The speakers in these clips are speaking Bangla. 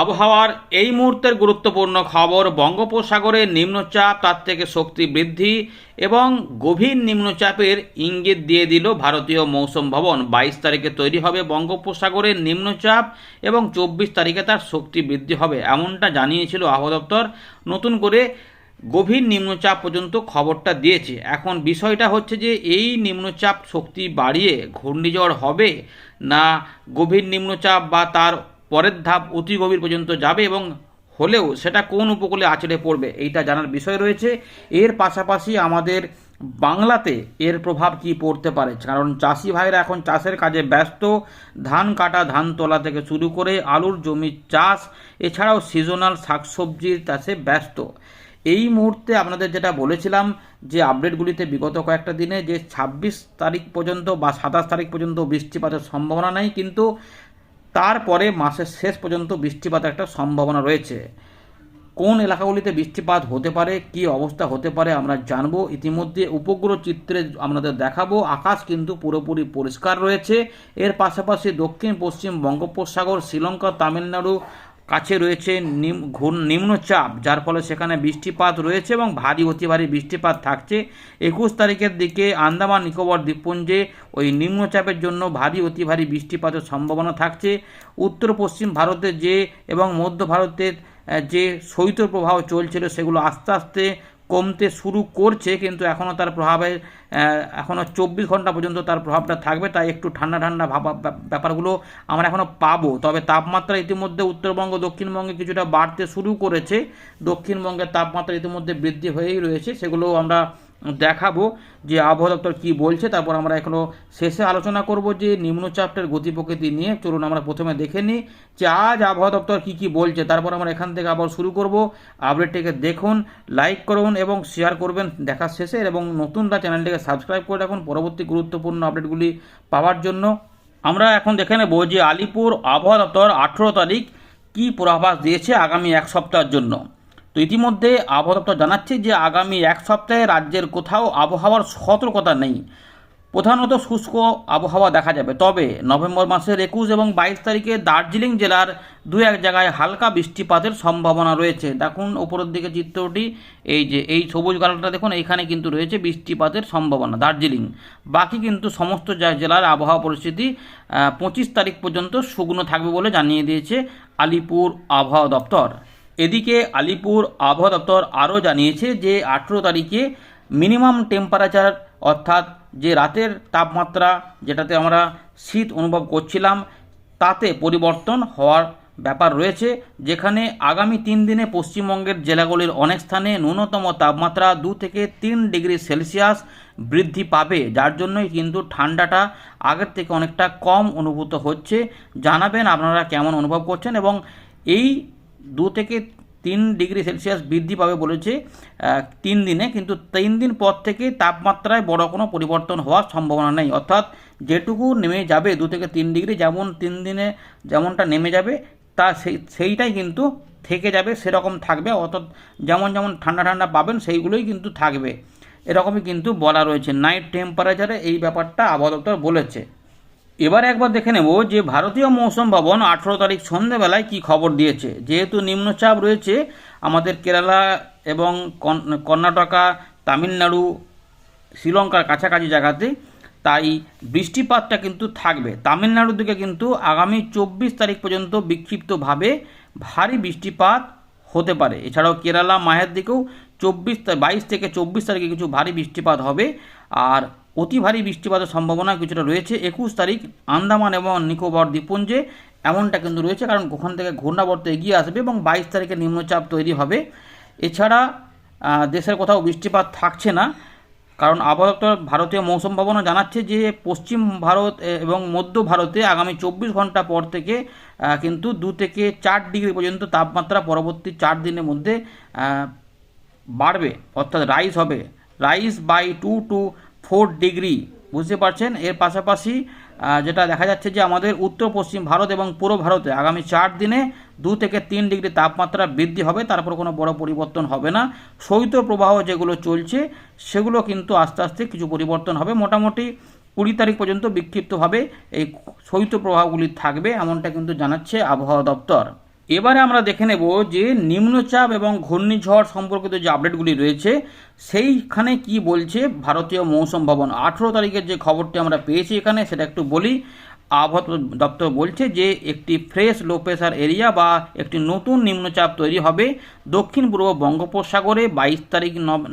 আবহাওয়ার এই মুহূর্তের গুরুত্বপূর্ণ খবর, বঙ্গোপসাগরে নিম্নচাপ তার থেকে শক্তি বৃদ্ধি এবং গভীর নিম্নচাপের ইঙ্গিত দিয়ে দিল ভারতীয় মৌসুম ভবন। বাইশ তারিখে তৈরি হবে বঙ্গোপসাগরের নিম্নচাপ এবং চব্বিশ তারিখে তার শক্তি বৃদ্ধি হবে, এমনটা জানিয়েছিল আবহাওয়া দপ্তর। নতুন করে গভীর নিম্নচাপ পর্যন্ত খবরটা দিয়েছে। এখন বিষয়টা হচ্ছে যে, এই নিম্নচাপ শক্তি বাড়িয়ে ঘূর্ণিঝড় হবে না গভীর নিম্নচাপ বা তার পরের ধাপ অতি গভীর পর্যন্ত যাবে এবং হলেও সেটা কোন উপকূলে আছড়ে পড়বে, এইটা জানার বিষয় রয়েছে। এর পাশাপাশি আমাদের বাংলাতে এর প্রভাব কি পড়তে পারে? কারণ চাষি ভাইরা এখন চাষের কাজে ব্যস্ত। ধান কাটা, ধান তোলা থেকে শুরু করে আলুর জমির চাষ, এছাড়াও সিজনাল শাকসবজির চাষে ব্যস্ত। এই মুহূর্তে আপনাদের যেটা বলেছিলাম, যে আপডেটগুলিতে বিগত কয়েকটা দিনে যে ছাব্বিশ তারিখ পর্যন্ত বা সাতাশ তারিখ পর্যন্ত বৃষ্টিপাতের সম্ভাবনা নেই, কিন্তু তারপরে মাসের শেষ পর্যন্ত বৃষ্টিপাতের একটা সম্ভাবনা রয়েছে। কোন এলাকাগুলিতে বৃষ্টিপাত হতে পারে, কি অবস্থা হতে পারে, আমরা জানব। ইতিমধ্যে উপগ্রহ চিত্রে আপনাদের দেখাবো। আকাশ কিন্তু পুরোপুরি পরিষ্কার রয়েছে। এর পাশাপাশি দক্ষিণ পশ্চিম বঙ্গোপসাগর, শ্রীলঙ্কা, তামিলনাড়ু কাছে রয়েছে নিম্নচাপ, যার ফলে সেখানে বৃষ্টিপাত রয়েছে এবং ভারী, অতি ভারী বৃষ্টিপাত থাকছে। একুশ তারিখের দিকে আন্দামান, নিকোবর দ্বীপপুঞ্জে ওই নিম্নচাপের জন্য ভারী, অতি ভারী বৃষ্টিপাতের সম্ভাবনা থাকছে। উত্তর, পশ্চিম ভারতের যে এবং মধ্য ভারতের যে শৈত্য প্রবাহ চলছিল, সেগুলো আস্তে আস্তে কমতে শুরু করছে, কিন্তু এখনও তার প্রভাবে এখনও চব্বিশ ঘণ্টা পর্যন্ত তার প্রভাবটা থাকবে, তাই একটু ঠান্ডা ঠান্ডা ভাবা ব্যাপারগুলো আমরা এখনও পাবো। তবে তাপমাত্রা ইতিমধ্যে উত্তরবঙ্গ, দক্ষিণবঙ্গে কিছুটা বাড়তে শুরু করেছে। দক্ষিণবঙ্গের তাপমাত্রা ইতিমধ্যে বৃদ্ধি হয়েই রয়েছে সেগুলো আমরা দেখাবো যে আবহাওয়া দপ্তর কী বলছে। তারপর আমরা এখনও শেষে আলোচনা করব যে নিম্নচাপটার গতি প্রকৃতি নিয়ে। চলুন আমরা প্রথমে দেখে নিই যে আজ আবহাওয়া দপ্তর কী কী বলছে। তারপর আমরা এখান থেকে আবার শুরু করব। আপডেটটিকে দেখুন, লাইক করুন এবং শেয়ার করবেন দেখার শেষে। এবং নতুনরা চ্যানেলটিকে সাবস্ক্রাইব করে রাখুন পরবর্তী গুরুত্বপূর্ণ আপডেটগুলি পাওয়ার জন্য। আমরা এখন দেখে নেব যে আলিপুর আবহাওয়া দপ্তর আঠেরো তারিখ কী পূর্বাভাস দিয়েছে আগামী এক সপ্তাহের জন্য। তো ইতিমধ্যে আবহাওয়া দপ্তর জানাচ্ছে যে আগামী এক সপ্তাহে রাজ্যের কোথাও আবহাওয়ার সতর্কতা নেই। প্রধানত শুষ্ক আবহাওয়া দেখা যাবে। তবে নভেম্বর মাসের একুশ এবং বাইশ তারিখে দার্জিলিং জেলার দু এক জায়গায় হালকা বৃষ্টিপাতের সম্ভাবনা রয়েছে। দেখুন ওপরের দিকে চিত্রটি, এই যে এই সবুজ কালারটা দেখুন এইখানে কিন্তু রয়েছে বৃষ্টিপাতের সম্ভাবনা দার্জিলিং। বাকি কিন্তু সমস্ত জেলার আবহাওয়া পরিস্থিতি পঁচিশ তারিখ পর্যন্ত শুকনো থাকবে বলে জানিয়ে দিয়েছে আলিপুর আবহাওয়া দপ্তর। এদিকে আলিপুর আবহাওয়া দপ্তর আরও জানিয়েছে যে আঠেরো তারিখে মিনিমাম টেম্পারেচার অর্থাৎ যে রাতের তাপমাত্রা যেটাতে আমরা শীত অনুভব করছিলাম, তাতে পরিবর্তন হওয়ার ব্যাপার রয়েছে, যেখানে আগামী তিন দিনে পশ্চিমবঙ্গের জেলাগুলির অনেক স্থানে ন্যূনতম তাপমাত্রা দু থেকে তিন ডিগ্রি সেলসিয়াস বৃদ্ধি পাবে, যার জন্যই কিন্তু ঠান্ডাটা আগের থেকে অনেকটা কম অনুভূত হচ্ছে। জানাবেন আপনারা কেমন অনুভব করছেন এবং এই দু থেকে তিন ডিগ্রি সেলসিয়াস বৃদ্ধি পাবে বলেছে তিন দিনে, কিন্তু তিন দিন পর থেকে তাপমাত্রায় বড় কোনো পরিবর্তন হওয়ার সম্ভাবনা নেই। অর্থাৎ যেটুকু নেমে যাবে দু থেকে তিন ডিগ্রি, যেমন তিন দিনে যেমনটা নেমে যাবে, তা সেই, সেইটাই কিন্তু থেকে যাবে, সেরকম থাকবে। অর্থাৎ যেমন যেমন ঠান্ডা ঠান্ডা পাবেন, সেইগুলোই কিন্তু থাকবে। এরকমই কিন্তু বলা রয়েছে। নাইট টেম্পারেচারে এই ব্যাপারটা আবহাওয়া দপ্তর বলেছে। এবার একবার দেখে নেব যে ভারতীয় মৌসুম ভবন আঠেরো তারিখ সন্ধেবেলায় কি খবর দিয়েছে। যেহেতু নিম্নচাপ রয়েছে, আমাদের কেরালা এবং কর্ণাটকা, তামিলনাড়ু, শ্রীলঙ্কার কাছাকাছি জায়গাতে তাই বৃষ্টিপাতটা কিন্তু থাকবে। তামিলনাড়ুর দিকে কিন্তু আগামী চব্বিশ তারিখ পর্যন্ত বিক্ষিপ্তভাবে ভারী বৃষ্টিপাত হতে পারে। এছাড়াও কেরালা মাহের দিকেও চব্বিশ বাইশ থেকে চব্বিশ তারিখে কিছু ভারী বৃষ্টিপাত হবে। আর অতি ভারী বৃষ্টিপাতের সম্ভাবনা কিছুটা রয়েছে। একুশ তারিখ আন্দামান এবং নিকোবর দ্বীপপুঞ্জে এমনটা কিন্তু রয়েছে, কারণ ওখান থেকে ঘূর্ণাবর্ত এগিয়ে আসবে এবং বাইশ তারিখে নিম্নচাপ তৈরি হবে। এছাড়া দেশের কোথাও বৃষ্টিপাত থাকছে না, কারণ আবহাওয়া দপ্তর ভারতীয় মৌসুম ভবনও জানাচ্ছে যে পশ্চিম ভারত এবং মধ্য ভারতে আগামী চব্বিশ ঘণ্টা পর থেকে কিন্তু দু থেকে চার ডিগ্রি পর্যন্ত তাপমাত্রা পরবর্তী চার দিনের মধ্যে বাড়বে, অর্থাৎ রাইস হবে। Rise by two to four degree, বুঝতে পারছেন? এর পাশাপাশি যেটা দেখা যাচ্ছে যে আমাদের উত্তর, পশ্চিম ভারত এবং পূর্ব ভারতে আগামী চার দিনে দু থেকে তিন ডিগ্রি তাপমাত্রা বৃদ্ধি হবে, তারপর কোনো বড় পরিবর্তন হবে না। শৈত্য প্রবাহ যেগুলো চলছে, সেগুলো কিন্তু আস্তে আস্তে কিছু পরিবর্তন হবে। মোটামুটি কুড়ি তারিখ পর্যন্ত বিক্ষিপ্তভাবে এই শৈত্য প্রবাহগুলি থাকবে, এমনটা কিন্তু জানাচ্ছে আবহাওয়া দপ্তর। এবারে আমরা দেখে নেব যে নিম্নচাপ এবং ঘূর্ণিঝড় সম্পর্কিত যে আপডেটগুলি রয়েছে, সেইখানে কি বলছে ভারতীয় মৌসুম ভবন। আঠেরো তারিখের যে খবরটি আমরা পেয়েছি এখানে, সেটা একটু বলি। আবহাওয়া দপ্তর বলছে যে একটি ফ্রেশ লো প্রেশার এরিয়া বা একটি নতুন নিম্নচাপ তৈরি হবে। দক্ষিণ পূর্ব বঙ্গোপসাগরে বাইশ তারিখ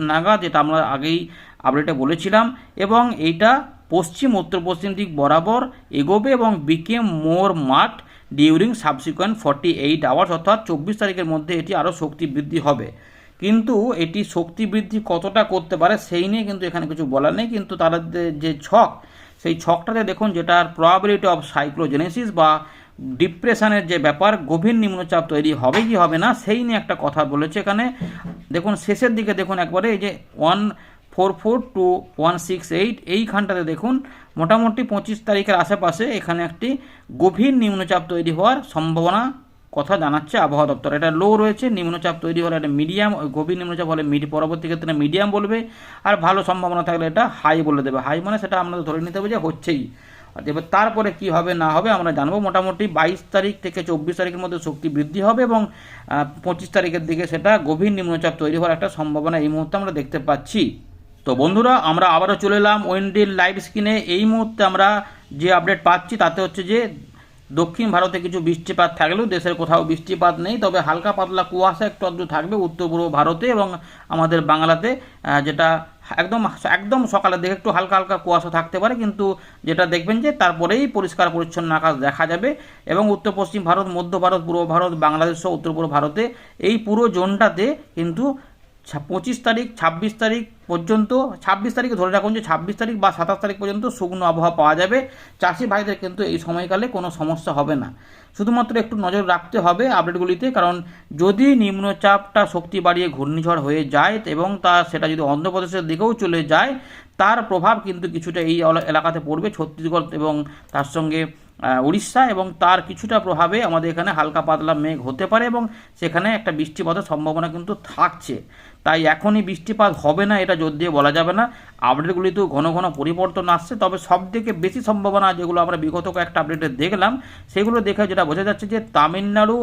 নাগাদ, যেটা আমরা আগেই আপডেটে বলেছিলাম, এবং এইটা পশ্চিম উত্তর পশ্চিম দিক বরাবর এগোবে এবং become more marked during subsequent forty eight hours অর্থাৎ চব্বিশ তারিখের মধ্যে এটি আরও শক্তি বৃদ্ধি হবে। কিন্তু এটি শক্তি বৃদ্ধি কতটা করতে পারে সেই নিয়ে কিন্তু এখানে কিছু বলার নেই। কিন্তু তাদের যে- ছক, সেই ছকটাতে দেখুন যেটার প্রবাবিলিটি অফ সাইক্লোজেনেসিস বা ডিপ্রেশনের যে ব্যাপার, গভীর নিম্নচাপ তৈরি হবে কি হবে না, সেই নিয়ে একটা কথা বলেছে এখানে। দেখুন, শেষের দিকে দেখুন একবারে এই যে one four four two one six eight এইখানটাতে দেখুন মোটামুটি পঁচিশ তারিখের আশেপাশে এখানে একটি গভীর নিম্নচাপ তৈরি হওয়ার সম্ভাবনা কথা জানাচ্ছে আবহাওয়া দপ্তর। এটা লো রয়েছে, নিম্নচাপ তৈরি হলে এটা মিডিয়াম গভীর নিম্নচাপ হলে মিডি পরবর্তী ক্ষেত্রে মিডিয়াম বলবে। আর ভালো সম্ভাবনা থাকলে এটা হাই বলে দেবে। হাই মানে সেটা আমরা ধরে নিতে হবে যে হচ্ছেই। এবার তারপরে কি হবে, না হবে, আমরা জানব। মোটামুটি বাইশ তারিখ থেকে চব্বিশ তারিখের মধ্যে শক্তি বৃদ্ধি হবে এবং পঁচিশ তারিখের দিকে সেটা গভীর নিম্নচাপ তৈরি হওয়ার একটা সম্ভাবনা এই মুহূর্তে আমরা দেখতে পাচ্ছি। তো বন্ধুরা, আমরা আবারও চলে এলাম ওয়েন্ডির লাইভ স্ক্রিনে এই মুহূর্তে আমরা যে আপডেট পাচ্ছি, তাতে হচ্ছে যে দক্ষিণ ভারতে কিছু বৃষ্টিপাত থাকলেও দেশের কোথাও বৃষ্টিপাত নেই। তবে হালকা পাতলা কুয়াশা একটু আধটু থাকবে উত্তর পূর্ব ভারতে এবং আমাদের বাংলাতে যেটা একদম একদম সকালের দিকে একটু হালকা হালকা কুয়াশা থাকতে পারে। কিন্তু যেটা দেখবেন যে তারপরেই পরিষ্কার পরিচ্ছন্ন আকাশ দেখা যাবে এবং উত্তর পশ্চিম ভারত, মধ্য ভারত, পূর্ব ভারত, বাংলাদেশ সহ উত্তর পূর্ব ভারতে এই পুরো জোনটাতে কিন্তু পঁচিশ তারিখ, ছাব্বিশ তারিখ পর্যন্ত, ছাব্বিশ তারিখে ধরে রাখুন যে ছাব্বিশ তারিখ বা সাতাশ তারিখ পর্যন্ত শুকনো আবহাওয়া পাওয়া যাবে। চাষি ভাইদের কিন্তু এই সময়কালে কোনো সমস্যা হবে না। শুধুমাত্র একটু নজর রাখতে হবে আপডেটগুলিতে, কারণ যদি নিম্নচাপটা শক্তি বাড়িয়ে ঘূর্ণিঝড় হয়ে যায় এবং তা সেটা যদি অন্ধ্রপ্রদেশের দিকেও চলে যায়, তার প্রভাব কিন্তু কিছুটা এই এলাকাতে পড়বে, ছত্তিশগড় এবং তার সঙ্গে উড়িষ্যা এবং তার কিছুটা প্রভাবে আমাদের এখানে হালকা পাতলা মেঘ হতে পারে এবং সেখানে একটা বৃষ্টিপাতের সম্ভাবনা কিন্তু থাকছে। তাই এখনই বৃষ্টিপাত হবে না, এটা জোর দিয়ে বলা যাবে না। আপডেটগুলিতেও ঘন ঘন পরিবর্তন আসছে, তবে সব থেকে বেশি সম্ভাবনা যেগুলো আমরা বিগত কয়েকটা আপডেটে দেখলাম, সেগুলো দেখে যেটা বোঝা যাচ্ছে যে তামিলনাড়ু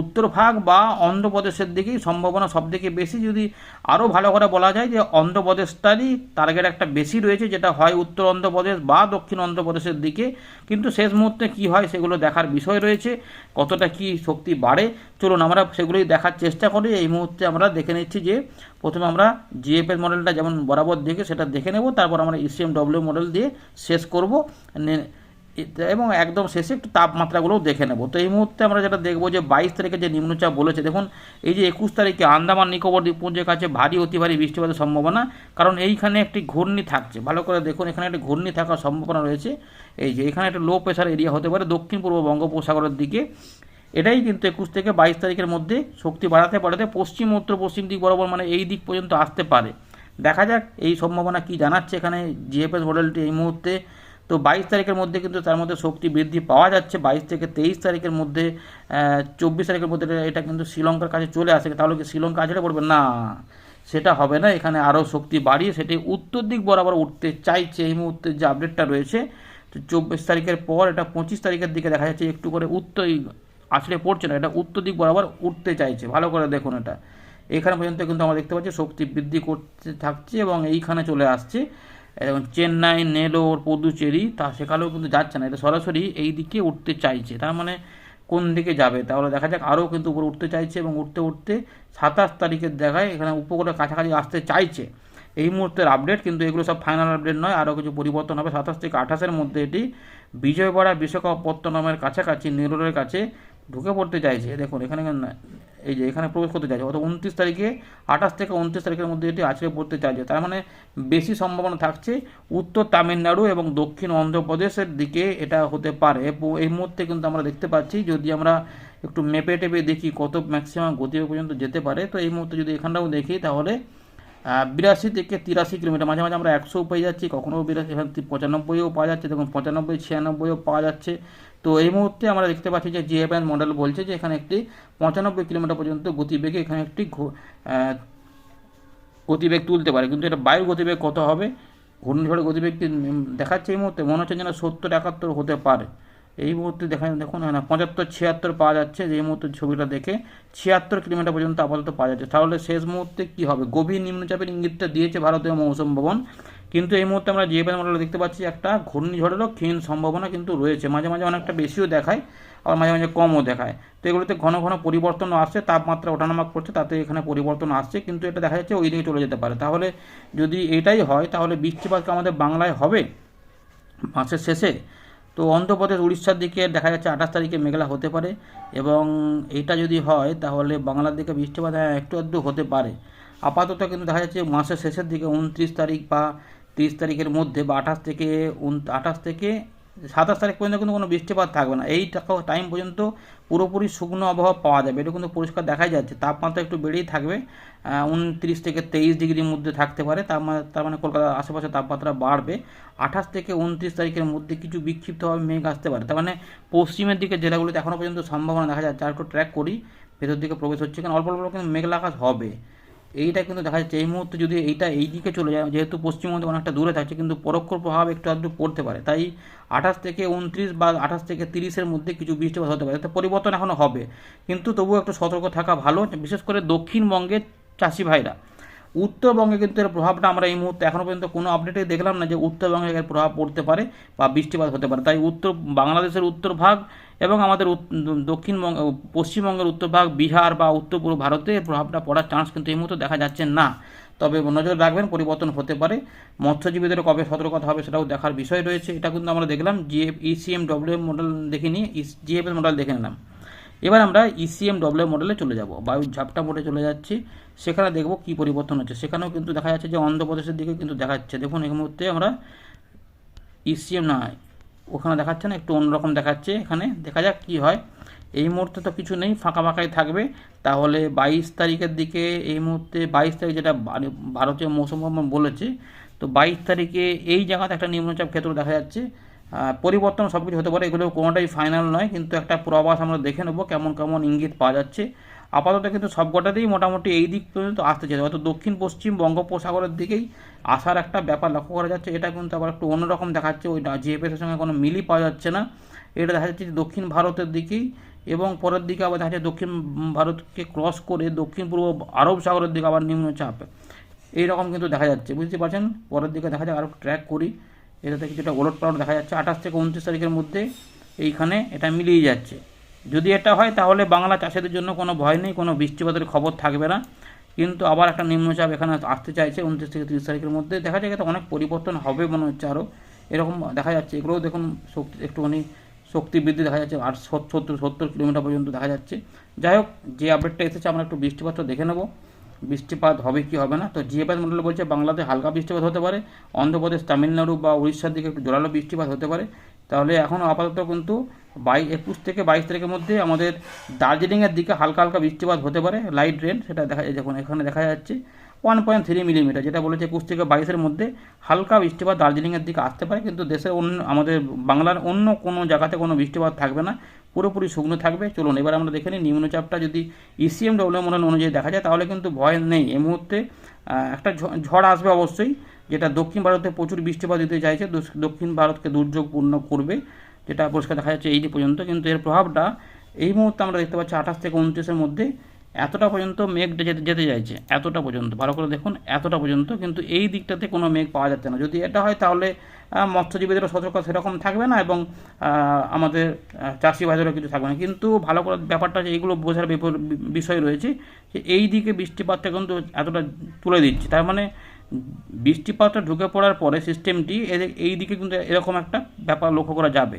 উত্তরভাগ বা অন্ধ্রপ্রদেশের দিকেই সম্ভাবনা সব থেকে বেশি। যদি আরও ভালো করে বলা যায় যে অন্ধ্রপ্রদেশটারই টার্গেট একটা বেশি রয়েছে, যেটা হয় উত্তর অন্ধ্রপ্রদেশ বা দক্ষিণ অন্ধ্রপ্রদেশের দিকে। কিন্তু শেষ মুহূর্তে কি হয় সেগুলো দেখার বিষয় রয়েছে, কতটা কি শক্তি বাড়ে চলুন আমরা সেগুলোই দেখার চেষ্টা করি। এই মুহূর্তে আমরা দেখে নিচ্ছি যে প্রথমে আমরা জিএফএস মডেলটা যেমন বরাবর দেখে সেটা দেখে নেব, তারপর আমরা ইসিএম ডব্লিউ মডেল দিয়ে শেষ করব। এবং একদম শেষে একটু তাপমাত্রাগুলোও দেখে নেব। তো এই মুহূর্তে আমরা যেটা দেখব যে বাইশ তারিখে যে নিম্নচাপ বলেছে, দেখুন, এই যে একুশ তারিখে আন্দামান নিকোবর দ্বীপপুঞ্জের কাছে ভারী অতি ভারী বৃষ্টিপাতের সম্ভাবনা, কারণ এইখানে একটি ঘূর্ণি থাকছে। ভালো করে দেখুন, এখানে একটি ঘূর্ণি থাকার সম্ভাবনা রয়েছে। এই যে এখানে একটা লো প্রেশার এরিয়া হতে পারে দক্ষিণ পূর্ব বঙ্গোপসাগরের দিকে। এটাই কিন্তু একুশ থেকে বাইশ তারিখের মধ্যে শক্তি বাড়াতে বাড়াতে পশ্চিম, উত্তর, পশ্চিম দিক বরাবর মানে এই দিক পর্যন্ত আসতে পারে। দেখা যাক এই সম্ভাবনা কি জানাচ্ছে এখানে জিএফএস মডেলটি এই মুহূর্তে। তো বাইশ তারিখের মধ্যে কিন্তু তার মধ্যে শক্তি বৃদ্ধি পাওয়া যাচ্ছে। বাইশ থেকে তেইশ তারিখের মধ্যে চব্বিশ তারিখের মধ্যে এটা- কিন্তু শ্রীলঙ্কার কাছে চলে আসে। তাহলে কি শ্রীলঙ্কা আছড়ে পড়বে? না, সেটা হবে না। এখানে আরও শক্তি বাড়িয়ে সেটি উত্তর দিক বরাবর উঠতে চাইছে। এই মুহূর্তে যে আপডেটটা রয়েছে, তো চব্বিশ তারিখের পর এটা পঁচিশ তারিখের দিকে দেখা যাচ্ছে একটু করে উত্তর আসলে পড়ছে না, এটা উত্তর দিক বরাবর উঠতে চাইছে। ভালো করে দেখুন এটা। এখানে পর্যন্ত কিন্তু আমরা দেখতে পাচ্ছি শক্তি বৃদ্ধি করতে থাকছে এবং এইখানে চলে আসছে, এবং চেন্নাই, নেলোর, পদুচেরি, তা সেখানেও কিন্তু যাচ্ছে না, এটা সরাসরি এই দিকে উঠতে চাইছে। তার মানে কোন দিকে যাবে? তাহলে দেখা যাক, আরও কিন্তু উপরে উঠতে চাইছে এবং উঠতে উঠতে সাতাশ তারিখের দেখায় এখানে উপকূলের কাছাকাছি আসতে চাইছে। এই মুহূর্তের আপডেট কিন্তু এগুলো সব ফাইনাল আপডেট নয়, আরও কিছু পরিবর্তন হবে। সাতাশ থেকে আঠাশের মধ্যে এটি বিজয়বাড়া বিশাখাপত্তনমের কাছাকাছি নেরুলের কাছে ঢুকে পড়তে চাইছে। দেখুন এখানে এই যে এখানে প্রবেশ করতে চাইছে। অর্থাৎ উনত্রিশ তারিখে আঠাশ থেকে উনত্রিশ তারিখের মধ্যে এটি আছড়ে পড়তে চাইছে। তার মানে বেশি সম্ভাবনা থাকছে উত্তর তামিলনাড়ু এবং দক্ষিণ অন্ধ্রপ্রদেশের দিকে এটা হতে পারে। এই মুহূর্তে কিন্তু আমরা দেখতে পাচ্ছি যদি আমরা একটু মেপে টেপে দেখি কত ম্যাক্সিমাম গতিবেগ পর্যন্ত যেতে পারে তো এই মুহূর্তে যদি এখানটাও দেখি তাহলে বিরাশি থেকে তিরাশি কিলোমিটার। মাঝে মাঝে আমরা একশো পেয়ে যাচ্ছি কখনও বিরাশি, এখানে পঁচানব্বইও পাওয়া যাচ্ছে, দেখুন পঁচানব্বই, ছিয়ানব্বইও পাওয়া যাচ্ছে। তো এই মুহূর্তে আমরা দেখতে পাচ্ছি যে জিএফএন মডেল বলছে যে এখানে একটি পঁচানব্বই কিলোমিটার পর্যন্ত গতিবেগে এখানে একটি গতিবেগ তুলতে পারে। কিন্তু এটা বায়ুর গতিবেগ কত হবে? ঘূর্ণিঝড়ের গতিবেগটি দেখাচ্ছে এই মুহূর্তে? মনে হচ্ছে যেন সত্তর, একাত্তর হতে পারে। এই মুহূর্তে দেখা দেখুন না, পঁচাত্তর, ছিয়াত্তর পাওয়া যাচ্ছে এই মুহূর্তে ছবিটা দেখে ছিয়াত্তর কিলোমিটার পর্যন্ত আপাতত পাওয়া যাচ্ছে। তাহলে শেষ মুহূর্তে কি হবে? গভীর নিম্নচাপের ইঙ্গিতটা দিয়েছে ভারতীয় মৌসুম ভবন। কিন্তু এই মুহূর্তে আমরা জিএফএস মডেলে দেখতে পাচ্ছি, একটা ঘূর্ণিঝড়েরও ক্ষীণ সম্ভাবনা কিন্তু রয়েছে। মাঝে মাঝে অনেকটা বেশিও দেখায়, আবার মাঝে মাঝে কমও দেখায়। তো এগুলোতে ঘন ঘন পরিবর্তন আসছে, তাপমাত্রা ওঠানামা করছে, তাতে এখানে পরিবর্তন আসছে, কিন্তু এটা দেখা যাচ্ছে ওই দিকে চলে যেতে পারে। তাহলে যদি এটাই হয়, তাহলে বৃষ্টিপাত আমাদের বাংলায় হবে? মাসের শেষে? তো অন্ধ্রপ্রদেশ উড়িষ্যার দিকে দেখা যাচ্ছে আঠাশ তারিখে মেঘলা হতে পারে এবং এটা যদি হয় তাহলে বাংলার দিকে বৃষ্টিপাত হ্যাঁ, একটু আধটু হতে পারে। আপাতত কিন্তু দেখা যাচ্ছে মাসের শেষের দিকে উনত্রিশ তারিখ বা তিরিশ তারিখের মধ্যে বা আঠাশ থেকে আঠাশ থেকে সাতাশ তারিখ পর্যন্ত কিন্তু কোনো বৃষ্টিপাত থাকবে না। এই টাইম পর্যন্ত পুরোপুরি শুকনো আবহাওয়া পাওয়া যাবে। এটা কিন্তু পরিষ্কার দেখাই যাচ্ছে। তাপমাত্রা একটু বেড়েই থাকবে। উনত্রিশ থেকে তেইশ ডিগ্রির মধ্যে থাকতে পারে। তার মানে তার মানে কলকাতার আশেপাশে তাপমাত্রা বাড়বে। আঠাশ থেকে উনত্রিশ তারিখের মধ্যে কিছু বিক্ষিপ্তভাবে মেঘ আসতে পারে। তার মানে পশ্চিমের দিকে জেলাগুলিতে এখনও পর্যন্ত সম্ভাবনা দেখা যাচ্ছে। আর একটু ট্র্যাক করি। ভেতর দিকে প্রবেশ হচ্ছে কারণ অল্প অল্প কিন্তু মেঘলা আকাশ হবে। এইটা কিন্তু দেখা যাচ্ছে, এই মুহূর্তে যদি এইটা এই দিকে চলে যায়, যেহেতু পশ্চিমবঙ্গ অনেকটা দূরে থাকছে, কিন্তু পরোক্ষ প্রভাব একটু আধটু পড়তে পারে। তাই আঠাশ থেকে উনত্রিশ বা আঠাশ থেকে তিরিশের মধ্যে কিছু বৃষ্টিপাত হতে পারে। পরিবর্তন এখনও হবে। কিন্তু তবুও একটু সতর্ক থাকা ভালো, বিশেষ করে দক্ষিণবঙ্গের চাষি ভাইরা। উত্তরবঙ্গে কিন্তু এর প্রভাবটা আমরা এই মুহূর্তে এখনও পর্যন্ত কোনো আপডেটে দেখলাম না যে উত্তরবঙ্গে এর প্রভাব পড়তে পারে বা বৃষ্টিপাত হতে পারে। তাই উত্তর, বাংলাদেশের উত্তর ভাগ এবং আমাদের দক্ষিণবঙ্গ পশ্চিমবঙ্গের উত্তর ভাগ, বিহার বা উত্তর পূর্ব ভারতে প্রভাবটা পড়ার চান্স কিন্তু এই মুহূর্তে দেখা যাচ্ছে না। তবে নজর রাখবেন, পরিবর্তন হতে পারে। মৎস্যজীবীদের কবে সতর্কতা হবে সেটাও দেখার বিষয় রয়েছে। এটা কিন্তু আমরা দেখলাম জিএফ ইসিএম ডব্লিউ মডেল দেখে নিয়ে জিএফএস মডেল দেখে নিলাম। এবার আমরা E ইসিএম ডব্লিউ মডেলে চলে যাব। বায়ুর ঝাপটা মোডে চলে যাচ্ছি। সেখানে দেখব কি পরিবর্তন হচ্ছে। সেখানেও কিন্তু দেখা যাচ্ছে যে অন্ধ্রপ্রদেশের দিকে কিন্তু দেখাচ্ছে। দেখুন, এই মুহূর্তে আমরা ইসিএম না ওখানে দেখাচ্ছে না, একটু অন্যরকম দেখাচ্ছে এখানে। দেখা যাক কি হয়। এই মুহূর্তে তো কিছু নেই, ফাঁকা ফাঁকাই থাকবে। তাহলে বাইশ তারিখের দিকে এই মুহূর্তে, বাইশ তারিখ যেটা ভারতীয় মৌসুম ভবন বলেছে, তো বাইশ তারিখে এই জায়গাতে একটা নিম্নচাপ ক্ষেত্র দেখা যাচ্ছে। পরিবর্তন সব কিছু হতে পারে, এগুলো কোনোটাই ফাইনাল নয়, কিন্তু একটা পূর্বাভাস আমরা দেখে নেব কেমন কেমন ইঙ্গিত পাওয়া যাচ্ছে। আপাতত কিন্তু সবকটাতেই মোটামুটি এই দিক পর্যন্ত আসতে চাই হয়তো দক্ষিণ, পশ্চিম বঙ্গোপসাগরের দিকেই আসার একটা ব্যাপার লক্ষ্য করা যাচ্ছে। এটা কিন্তু আবার একটু অন্যরকম দেখাচ্ছে। ওই জিএফএসের সঙ্গে কোনো মিলই পাওয়া যাচ্ছে না। এটা দেখা যাচ্ছে দক্ষিণ ভারতের দিকেই এবং পরের দিকে আবার দেখা যাচ্ছে দক্ষিণ ভারতকে ক্রস করে দক্ষিণ পূর্ব আরব সাগরের দিকে আবার নিম্নচাপ। এইরকম কিন্তু দেখা যাচ্ছে। বুঝতে পারছেন? পরের দিকে দেখা যায় আরও ট্র্যাক করি। এটাতে কিছুটা ওলট পালট দেখা যাচ্ছে। আঠাশ থেকে উনত্রিশ তারিখের মধ্যে এইখানে এটা মিলিয়ে যাচ্ছে। যদি এটা হয়, তাহলে বাংলা চাষিদের জন্য কোনো ভয় নেই, কোনো বৃষ্টিপাতের খবর থাকবে না। কিন্তু আবার একটা নিম্নচাপ এখানে আসতে চাইছে উনত্রিশ থেকে তিরিশ তারিখের মধ্যে। দেখা যায় অনেক পরিবর্তন হবে মনে হচ্ছে আরও এরকম দেখা যাচ্ছে, এগুলোও দেখুন শক্তি, একটুখানি শক্তি বৃদ্ধি দেখা যাচ্ছে আর সত্তর সত্তর কিলোমিটার পর্যন্ত দেখা যাচ্ছে। যাই হোক, যে আপডেটটা এসেছে, আমরা একটু বৃষ্টিপাতটা দেখে নেব। বৃষ্টিপাত হবে কি হবে না? তো জিএফএস মডেল বলছে, বাংলাতে হালকা বৃষ্টিপাত হতে পারে। অন্ধ্রপ্রদেশ, তামিলনাড়ু বা উড়িষ্যার দিকে একটু জোরালো বৃষ্টিপাত হতে পারে। তাহলে এখন আপাতত কিন্তু বাই একুশ থেকে বাইশ তারিখের মধ্যে আমাদের দার্জিলিংয়ের দিকে হালকা হালকা বৃষ্টিপাত হতে পারে লাইট রেন সেটা দেখা যায়, দেখুন, এখানে দেখা যাচ্ছে ওয়ান পয়েন্ট থ্রি মিলিমিটার যেটা বলেছে একুশ থেকে বাইশের মধ্যে হালকা বৃষ্টিপাত দার্জিলিংয়ের দিকে আসতে পারে, কিন্তু দেশের অন্য, আমাদের বাংলার অন্য কোনো জায়গাতে কোনো বৃষ্টিপাত থাকবে না, পুরোপুরি শুকনো থাকবে। চলুন, এবার আমরা দেখে নিই নিম্নচাপটা যদি ইসিএম ডব্লিউ মডেল অনুযায়ী দেখা যায়, তাহলে কিন্তু ভয় নেই। এই মুহূর্তে একটা ঝড় আসবে অবশ্যই যেটা দক্ষিণ ভারতে প্রচুর বৃষ্টিপাত দিতে চাইছে দক্ষিণ ভারতকে দুর্যোগপূর্ণ করবে, যেটা পরিষ্কার দেখা যাচ্ছে এই পর্যন্ত, কিন্তু এর প্রভাবটা এই মুহূর্তে আমরা দেখতে পাচ্ছি আঠাশ থেকে উনত্রিশের মধ্যে এতটা পর্যন্ত মেঘ যেতে যেতে চাইছে, এতটা পর্যন্ত। ভালো করে দেখুন, এতটা পর্যন্ত, কিন্তু এই দিকটাতে কোনো মেঘ পাওয়া যাচ্ছে না। যদি এটা হয় তাহলে মৎস্যজীবীদেরও সতর্কতা সেরকম থাকবে না এবং আমাদের চাষি ভাইদেরও কিছু থাকবে না। কিন্তু ভালো করে ব্যাপারটা যে এইগুলো বোঝার বিষয় রয়েছে যে এই দিকে বৃষ্টিপাতটা কিন্তু এতটা তুলে দিচ্ছে। তার মানে বৃষ্টিপাতটা ঢুকে পড়ার পরে সিস্টেমটি এই দিকে কিন্তু এরকম একটা ব্যাপার লক্ষ্য করা যাবে।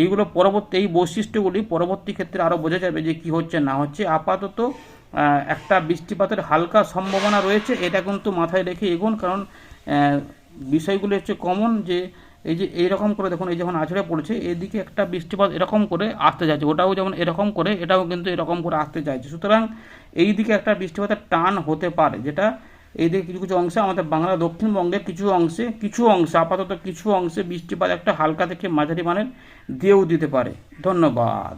এইগুলো পরবর্তী, এই বৈশিষ্ট্যগুলি পরবর্তী ক্ষেত্রে আরও বোঝা যাবে যে কী হচ্ছে, না হচ্ছে। আপাতত একটা বৃষ্টিপাতের হালকা সম্ভাবনা রয়েছে, এটা কিন্তু মাথায় রেখে এগুন। কারণ বিষয়গুলি হচ্ছে কমন যে, এই যে এইরকম করে দেখুন, এই যখন আছড়ে পড়ছে, এদিকে একটা বৃষ্টিপাত এরকম করে আসতে চাইছে ওটাও যেমন এরকম করে, এটাও কিন্তু এরকম করে আসতে চাইছে সুতরাং এই দিকে একটা বৃষ্টিপাতের টান হতে পারে, যেটা এই দিকে কিছু কিছু অংশে আমাদের বাংলা দক্ষিণবঙ্গের কিছু অংশে কিছু অংশে, আপাতত কিছু অংশে বৃষ্টিপাত একটা হালকা থেকে মাঝারি মানের দিয়েও দিতে পারে। ধন্যবাদ।